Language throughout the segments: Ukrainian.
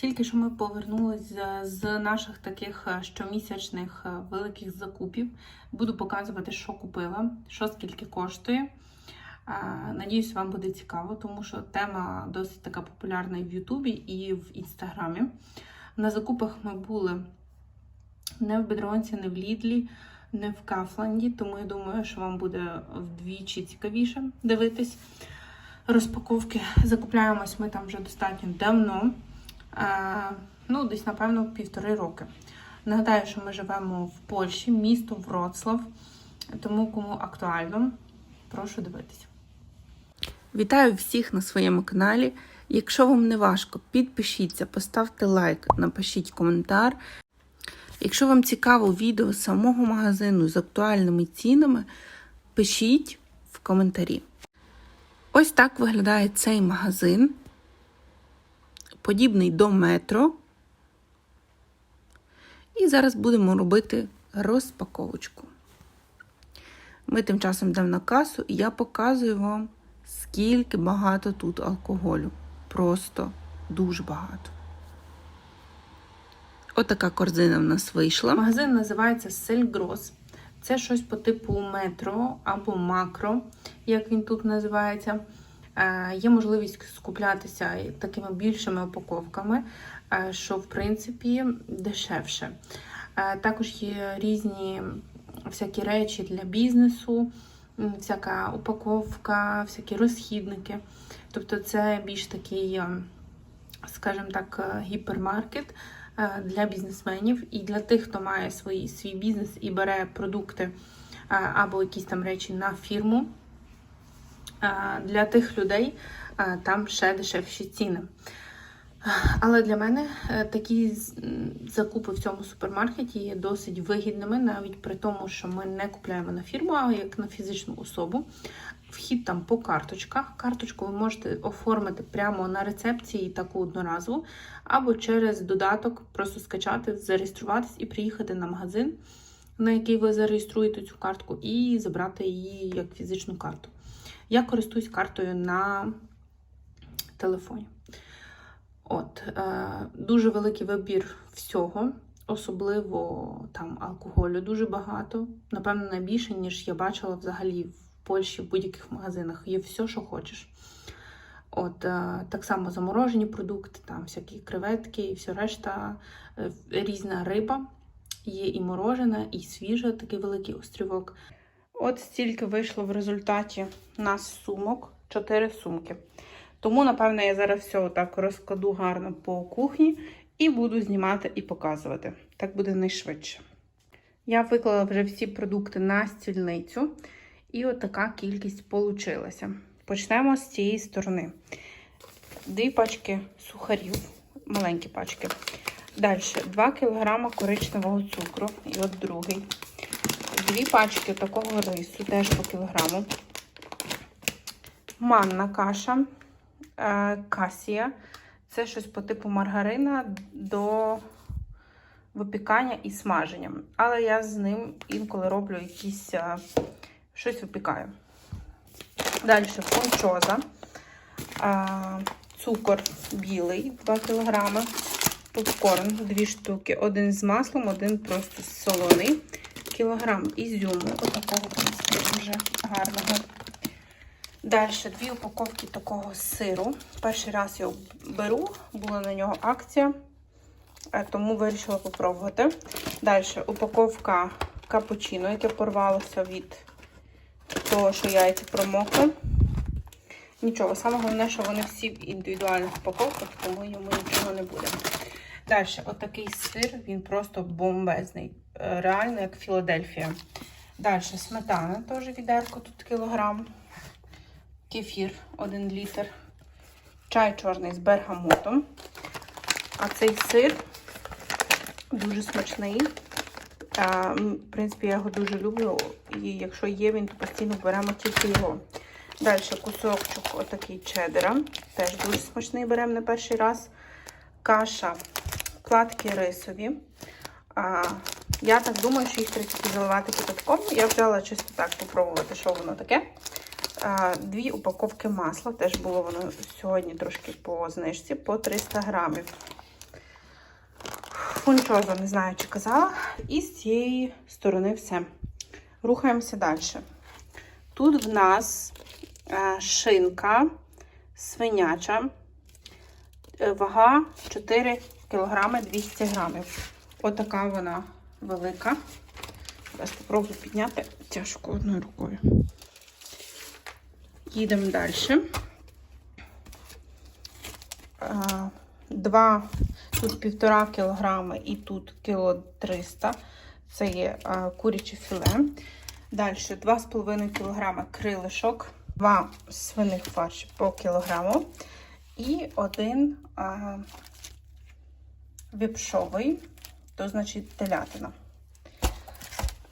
Тільки що ми повернулися з наших таких е, щомісячних е, великих закупів. Буду показувати, що купила, що скільки коштує. Е, Надіюсь, вам буде цікаво, тому що тема досить така популярна і в Ютубі, і в Інстаграмі. На закупах ми були не в Бедронці, не в Лідлі, не в Кафланді, тому я думаю, що вам буде вдвічі цікавіше дивитись розпаковки. Закупляємось ми там вже достатньо давно. Е, ну, десь, напевно, півтори роки. Нагадаю, що ми живемо в Польщі, місто Вроцлав. Тому, кому актуально, прошу дивитися. Вітаю всіх на своєму каналі. Якщо вам не важко, підпишіться, поставте лайк, напишіть коментар. Якщо вам цікаво відео з самого магазину з актуальними цінами, пишіть в коментарі. Ось так виглядає цей магазин, подібний до метро. І зараз будемо робити розпаковочку. Ми тим часом йдемо на касу, і я показую вам, скільки багато тут алкоголю. Просто дуже багато. Отака корзина в нас вийшла. Магазин називається Сельгрос. Це щось по типу метро або макро, як він тут називається. Е, Є можливість скуплятися такими більшими упаковками, е, що в принципі дешевше. Е, Також є різні всякі речі для бізнесу, всяка упаковка, всякі розхідники. Тобто це більш такий, скажімо так, гіпермаркет для бізнесменів і для тих, хто має свій, свій бізнес і бере продукти або якісь там речі на фірму. Для тих людей там ще дешевші ціни. Але для мене е, такі закупи в цьому супермаркеті є досить вигідними, навіть при тому, що ми не купляємо на фірму, а як на фізичну особу. Вхід там по карточках. Карточку ви можете оформити прямо на рецепції таку одноразову, або через додаток просто скачати, зареєструватись і приїхати на магазин, на який ви зареєструєте цю картку, і забрати її як фізичну карту. Я користуюсь картою на телефоні. От, е, дуже великий вибір всього, особливо там алкоголю дуже багато. Напевно, найбільше, ніж я бачила взагалі в Польщі в будь-яких магазинах. Є все, що хочеш. От, е, так само заморожені продукти, там всякі креветки і все решта, е, різна риба. Є і морожена, і свіжа, такий великий острівок. От стільки вийшло в результаті у нас сумок, 4 сумки. Тому, напевно, я зараз все отак розкладу гарно по кухні і буду знімати і показувати. Так буде найшвидше. Я виклала вже всі продукти на стільницю, і от така кількість получилася. Почнемо з цієї сторони. Дві пачки сухарів, маленькі пачки. Далі 2 кг коричневого цукру, і от другий. Дві пачки такого рису, теж по кілограму. Манна каша, е, касія. Це щось по типу маргарина до випікання і смаження. Але я з ним інколи роблю якісь е, щось випікаю. Далі фунчоза, е, цукор білий 2 кг, попкорн 2 штуки, один з маслом, один просто солоний, кілограм ізюму, отакого принципі, вже гарного. Далі дві упаковки такого сиру. Перший раз його беру, була на нього акція, е, тому вирішила попробувати. Далі упаковка капучино, яке порвалося від того, що яйця промокли. Нічого, саме головне, що вони всі в індивідуальних упаковках, тому йому нічого не буде. Далі, отакий сир, він просто бомбезний. Реально, як Філадельфія. Далі сметана, теж відерко, тут кілограм кефір 1 літр, чай чорний з бергамотом. А цей сир дуже смачний. А, в принципі, я його дуже люблю. І якщо є він, то постійно беремо тільки його. Далі кусочок отакий чедера. Теж дуже смачний беремо на перший раз. Каша, платки рисові. А, я так думаю, що їх треба заливати кипятком. Я взяла чисто так попробувати, що воно таке. Дві упаковки масла. Теж було воно сьогодні трошки по знижці, по 300 грамів. Фунчоза, не знаю, чи казала. І з цієї сторони все. Рухаємося далі. Тут в нас е, шинка свиняча, Е, вага 4 кг 200 грамів. Отака вона велика. Зараз спробую підняти тяжко одною рукою. Їдемо далі. Два, тут півтора кілограми і тут кіло 300. Це є куряче філе. Далі 2,5 кг крилишок, 2 свиних фарші по кілограму і один а, віпшовий, то значить телятина.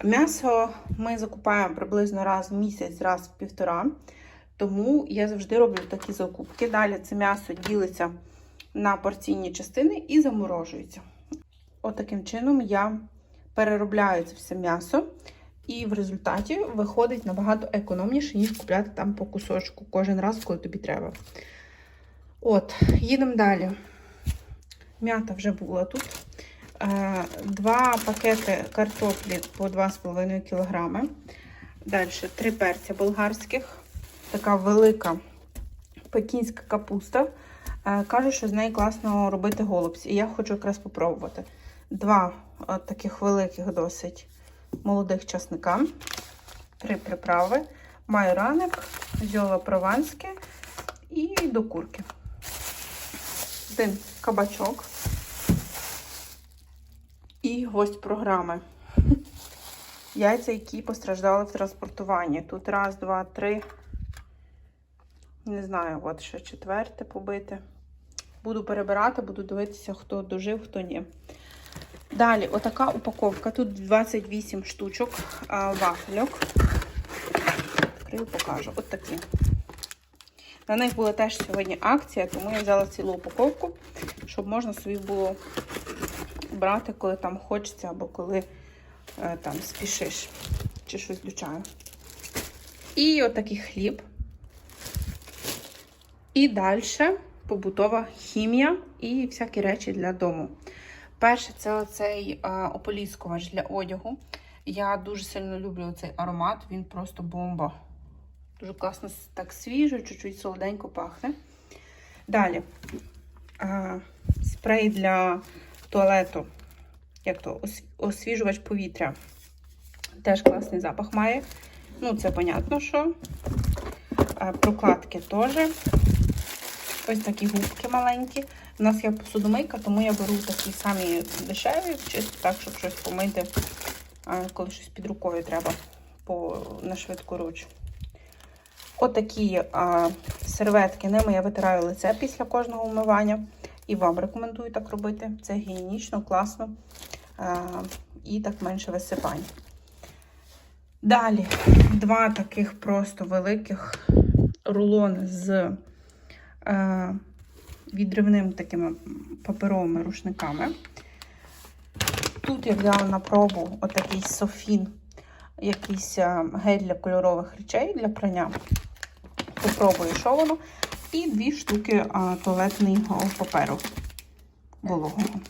М'ясо ми закупаємо приблизно раз в місяць, раз в півтора. Тому я завжди роблю такі закупки. Далі це м'ясо ділиться на порційні частини і заморожується. Отаким чином я переробляю це все м'ясо, і в результаті виходить набагато економніше, ніж купляти там по кусочку кожен раз, коли тобі треба. От, їдемо далі. М'ята вже була тут. Е, Два пакети картоплі по 2,5 кг. Далі три перця болгарських. Така велика пекінська капуста. Е, Кажуть, що з неї класно робити голубці. І я хочу якраз спробувати. Два от таких великих досить молодих часника. Три приправи. Майораник, зьола прованське і до курки. Один кабачок. І гость програми. Яйця, які постраждали в транспортуванні. Тут раз, два, три. Не знаю, от ще четверте побите. Буду перебирати, буду дивитися, хто дожив, хто ні. Далі, отака упаковка. Тут 28 штучок вафельок. Відкрию, покажу. От такі. На них була теж сьогодні акція, тому я взяла цілу упаковку, щоб можна собі було брати, коли там хочеться, або коли е, там спішиш чи щось включаю. І отакий хліб. І далі побутова хімія і всякі речі для дому. Перше, це оцей а, ополіскувач для одягу. Я дуже сильно люблю цей аромат, він просто бомба. Дуже класно, так свіжо, чуть-чуть солоденько пахне. Далі а, спрей для туалету, як то, освіжувач повітря. Теж класний запах має. Ну, це понятно, що. Прокладки теж. Ось такі губки маленькі. У нас є посудомийка, тому я беру такі самі дешеві, чисто так, щоб щось помити, коли щось під рукою треба по, на швидку руч. Отакі а, серветки, ними я витираю лице після кожного вмивання. І вам рекомендую так робити. Це гігієнічно, класно а, і так менше висипань. Далі два таких просто великих рулони з а, відривними такими паперовими рушниками. Тут я взяла на пробу отакий софін, якийсь гель для кольорових речей для прання. Попробую, що воно. І дві штуки туалетного паперу вологого.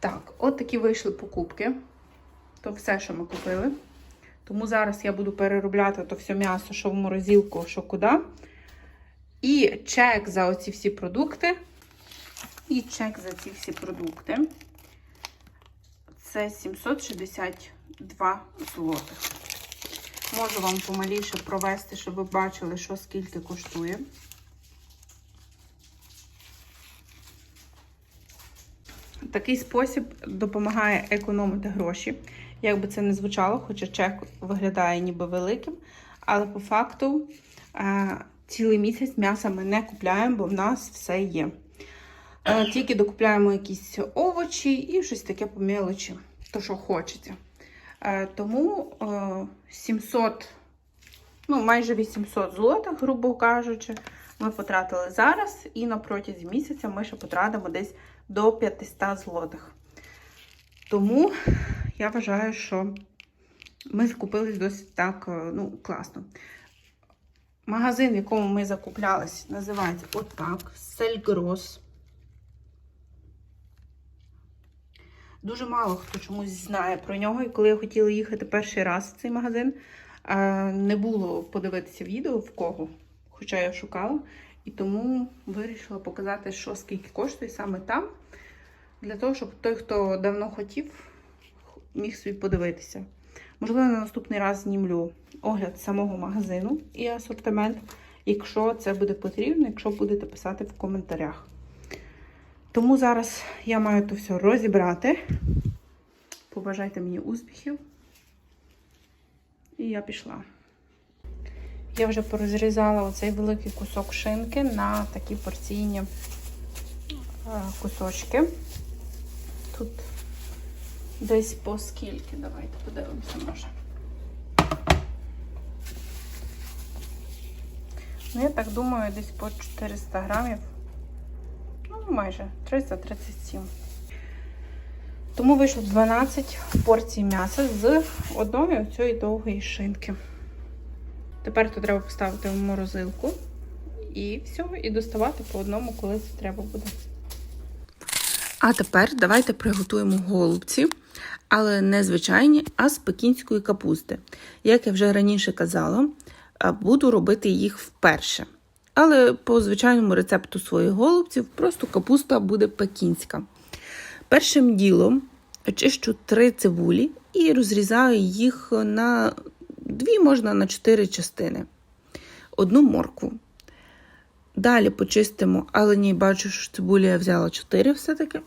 Так, от такі вийшли покупки. То все, що ми купили. Тому зараз я буду переробляти то все м'ясо, що в морозилку, що куди. І чек за оці всі продукти. І чек за ці всі продукти. Це 762 злотих. Можу вам помаліше провести, щоб ви бачили, що скільки коштує. Такий спосіб допомагає економити гроші. Як би це не звучало, хоча чек виглядає ніби великим, але по факту цілий місяць м'яса ми не купляємо, бо в нас все є. Тільки докупляємо якісь овочі і щось таке по мелочі, то що хочеться. Тому 700, ну майже 800 злотих, грубо кажучи, ми потратили зараз, і на протязі місяця ми ще потратимо десь до 500 злотих. Тому я вважаю, що ми закупились досить так ну, класно. Магазин, в якому ми закуплялись, називається отак: Сельгрос. Дуже мало хто чомусь знає про нього. І коли я хотіла їхати перший раз в цей магазин, е, не було подивитися відео в кого, хоча я шукала. І тому вирішила показати, що скільки коштує саме там, для того, щоб той, хто давно хотів, міг собі подивитися. Можливо, на наступний раз знімлю огляд самого магазину і асортимент, якщо це буде потрібно, якщо будете писати в коментарях. Тому зараз я маю то все розібрати. Побажайте мені успіхів. І я пішла. Я вже порозрізала оцей великий кусок шинки на такі порційні кусочки. Тут десь по скільки, давайте подивимося, може. Ну, я так думаю, десь по 400 грамів. Ну, майже 337. Тому вийшло 12 порцій м'яса з одної цієї довгої шинки. Тепер тут треба поставити в морозилку і все, і доставати по одному, коли це треба буде. А тепер давайте приготуємо голубці, але не звичайні, а з пекінської капусти. Як я вже раніше казала, буду робити їх вперше. Але по звичайному рецепту своїх голубців просто капуста буде пекінська. Першим ділом очищу три цибулі і розрізаю їх на дві, можна на чотири частини. Одну моркву. Далі почистимо, але ні, бачу, що цибулі я взяла 4 все-таки.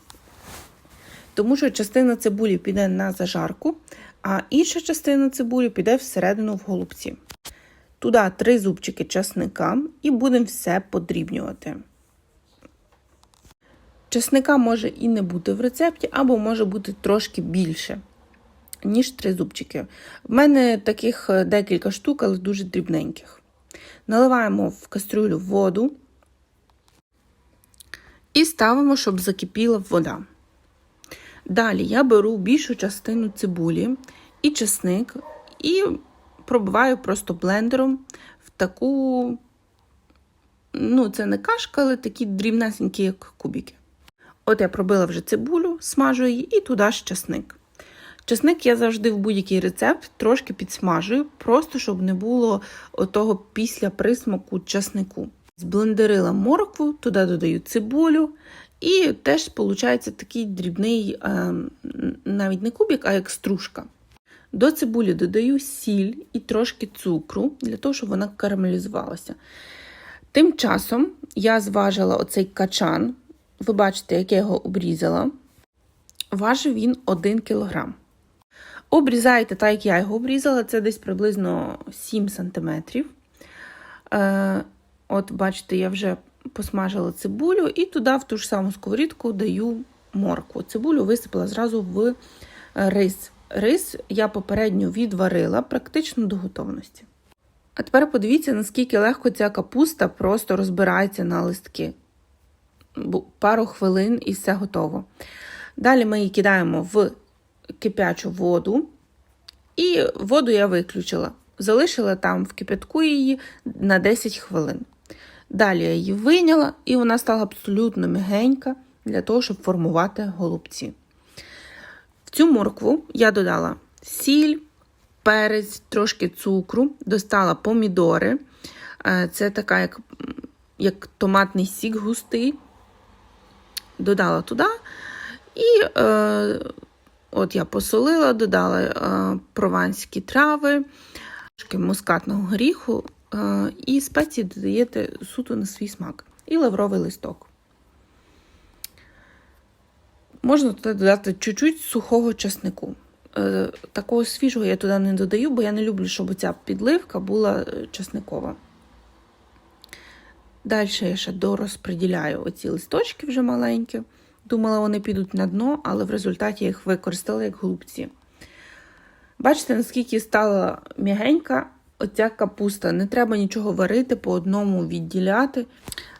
Тому що частина цибулі піде на зажарку, а інша частина цибулі піде всередину в голубці. Туди три зубчики часника і будемо все подрібнювати. Часника може і не бути в рецепті, або може бути трошки більше, ніж три зубчики. В мене таких декілька штук, але дуже дрібненьких. Наливаємо в кастрюлю воду і ставимо, щоб закипіла вода. Далі я беру більшу частину цибулі і часник, і пробиваю просто блендером в таку, ну, це не кашка, але такі дрібнесенькі, як кубики. От я пробила вже цибулю, смажу її і туди ж часник. Часник я завжди в будь-який рецепт трошки підсмажую, просто щоб не було того після присмаку часнику. Зблендерила моркву, туди додаю цибулю, і теж виходить такий дрібний, навіть не кубик, а як стружка. До цибулі додаю сіль і трошки цукру, для того, щоб вона карамелізувалася. Тим часом я зважила оцей качан. Ви бачите, як я його обрізала. Важив він 1 кг. Обрізаєте так, як я його обрізала, це десь приблизно 7 см. Е, От, бачите, я вже посмажила цибулю і туди, в ту ж саму сковорідку, даю моркву. Цибулю висипала зразу в рис. Рис я попередньо відварила практично до готовності. А тепер подивіться, наскільки легко ця капуста просто розбирається на листки. Пару хвилин і все готово. Далі ми її кидаємо в кипячу воду, і воду я виключила. Залишила там в кипятку її на 10 хвилин. Далі я її вийняла, і вона стала абсолютно м'ягенька для того, щоб формувати голубці. Цю моркву я додала сіль, перець, трошки цукру, достала помідори. Е, це така, як як томатний сік густий. Додала туди. І е, от я посолила, додала е, прованські трави, трошки мускатного горіху е, і спеції додаєте суто на свій смак. І лавровий листок. Можна туди додати чуть-чуть сухого часнику. Е, такого свіжого я туди не додаю, бо я не люблю, щоб ця підливка була е, часникова. Далі я ще дорозподіляю оці листочки вже маленькі. Думала, вони підуть на дно, але в результаті я їх використала як голубці. Бачите, наскільки стала м'ягенька оця капуста. Не треба нічого варити, по одному відділяти.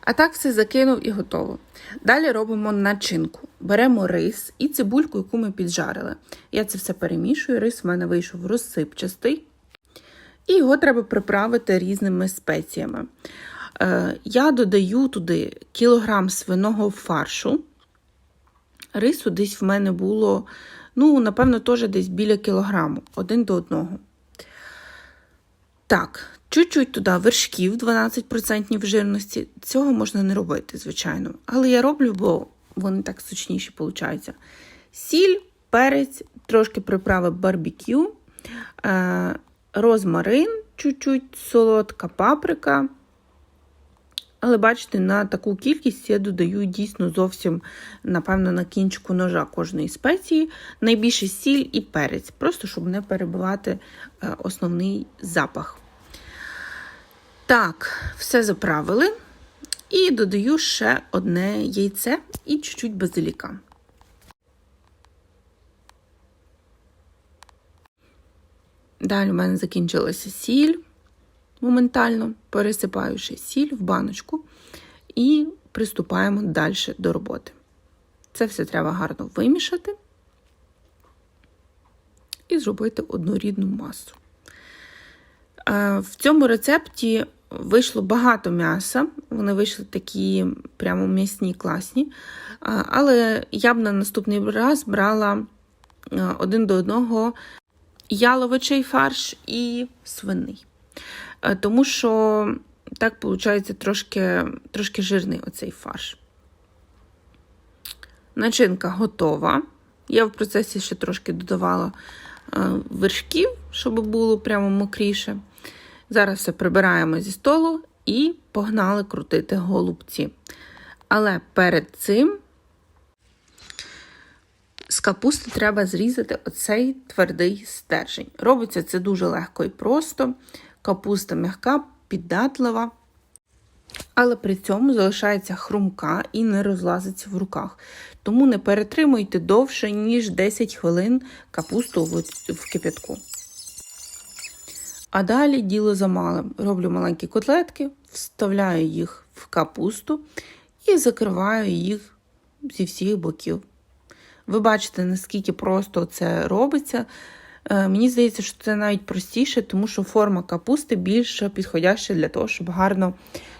А так все закинув і готово. Далі робимо начинку. Беремо рис і цибульку, яку ми піджарили. Я це все перемішую, рис в мене вийшов розсипчастий. І його треба приправити різними спеціями. Е, я додаю туди кілограм свиного фаршу. Рису десь в мене було, ну, напевно, теж десь біля кілограму, один до одного. Так, чуть-чуть туди вершків 12% жирності. Цього можна не робити, звичайно. Але я роблю, бо вони так сочніші получаються. Сіль, перець, трошки приправи барбекю, е, розмарин, чуть-чуть, солодка паприка. Але бачите, на таку кількість я додаю дійсно зовсім, напевно, на кінчику ножа кожної спеції. Найбільше сіль і перець, просто щоб не перебивати е, основний запах. Так, все заправили. І додаю ще одне яйце і чуть-чуть базиліка. Далі в мене закінчилася сіль. Моментально пересипаю ще сіль в баночку і приступаємо далі до роботи. Це все треба гарно вимішати і зробити однорідну масу. Е, В цьому рецепті вийшло багато м'яса, вони вийшли такі прямо м'ясні, класні. Але я б на наступний раз брала е, один до одного яловичий фарш і свиний. Е, Тому що так виходить трошки, трошки жирний оцей фарш. Начинка готова. Я в процесі ще трошки додавала е, вершків, щоб було прямо мокріше. Зараз все прибираємо зі столу і погнали крутити голубці. Але перед цим з капусти треба зрізати оцей твердий стержень. Робиться це дуже легко і просто. Капуста м'яка, піддатлива, але при цьому залишається хрумка і не розлазиться в руках. Тому не перетримуйте довше, ніж 10 хвилин капусту в, кип'ятку. А далі діло за малим. Роблю маленькі котлетки, вставляю їх в капусту і закриваю їх зі всіх боків. Ви бачите, наскільки просто це робиться. Е, Мені здається, що це навіть простіше, тому що форма капусти більш підходяща для того, щоб гарно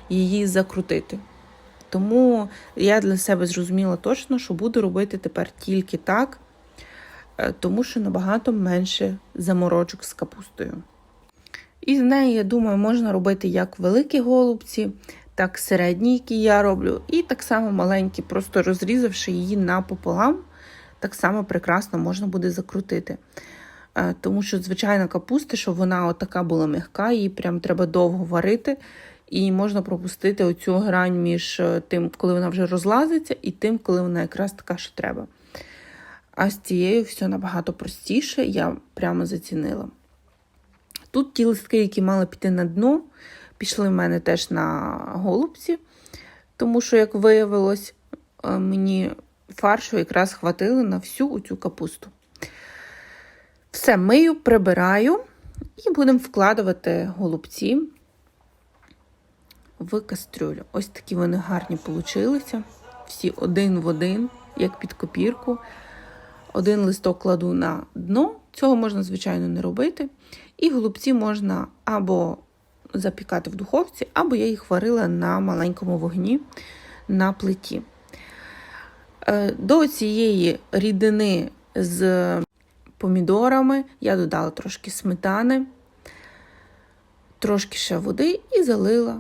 її закрутити. Тому я для себе зрозуміла точно, що буду робити тепер тільки так, е, тому що набагато менше заморочок з капустою. І з неї, я думаю, можна робити як великі голубці, так середні, які я роблю, і так само маленькі, просто розрізавши її напополам, так само прекрасно можна буде закрутити. Е, Тому що звичайна капуста, щоб вона така була м'яка, її прям треба довго варити, і можна пропустити оцю грань між е, тим, коли вона вже розлазиться, і тим, коли вона якраз така, що треба. А з цією все набагато простіше, я прямо зацінила. Тут ті листки, які мали піти на дно, пішли в мене теж на голубці, тому що, як виявилось, е, мені фаршу якраз хватило на всю цю капусту. Все мию, прибираю і будемо вкладувати голубці в кастрюлю. Ось такі вони гарні получилися. Всі один в один, як під копірку. Один листок кладу на дно, цього можна, звичайно, не робити. І голубці можна або запікати в духовці, або я їх варила на маленькому вогні на плиті. Е, До цієї рідини з помідорами я додала трошки сметани, трошки ще води і залила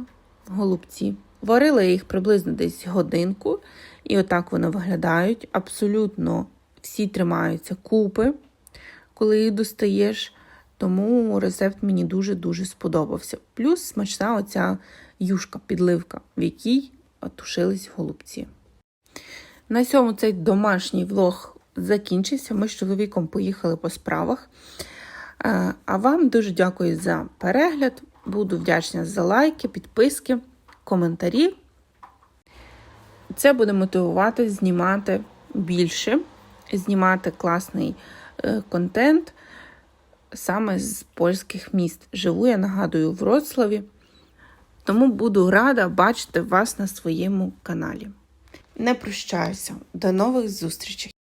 голубці. Варила я їх приблизно десь годинку, і отак вони виглядають. Абсолютно всі тримаються купи, коли їх достаєш. Тому рецепт мені дуже-дуже сподобався. Плюс смачна оця юшка, підливка, в якій тушились голубці. На цьому цей домашній влог закінчився. Ми з чоловіком поїхали по справах. Е, А вам дуже дякую за перегляд. Буду вдячна за лайки, підписки, коментарі. Це буде мотивувати знімати більше, знімати класний контент саме з польських міст. Живу, я нагадую, в Вроцлаві. Тому буду рада бачити вас на своєму каналі. Не прощаюся. До нових зустрічей!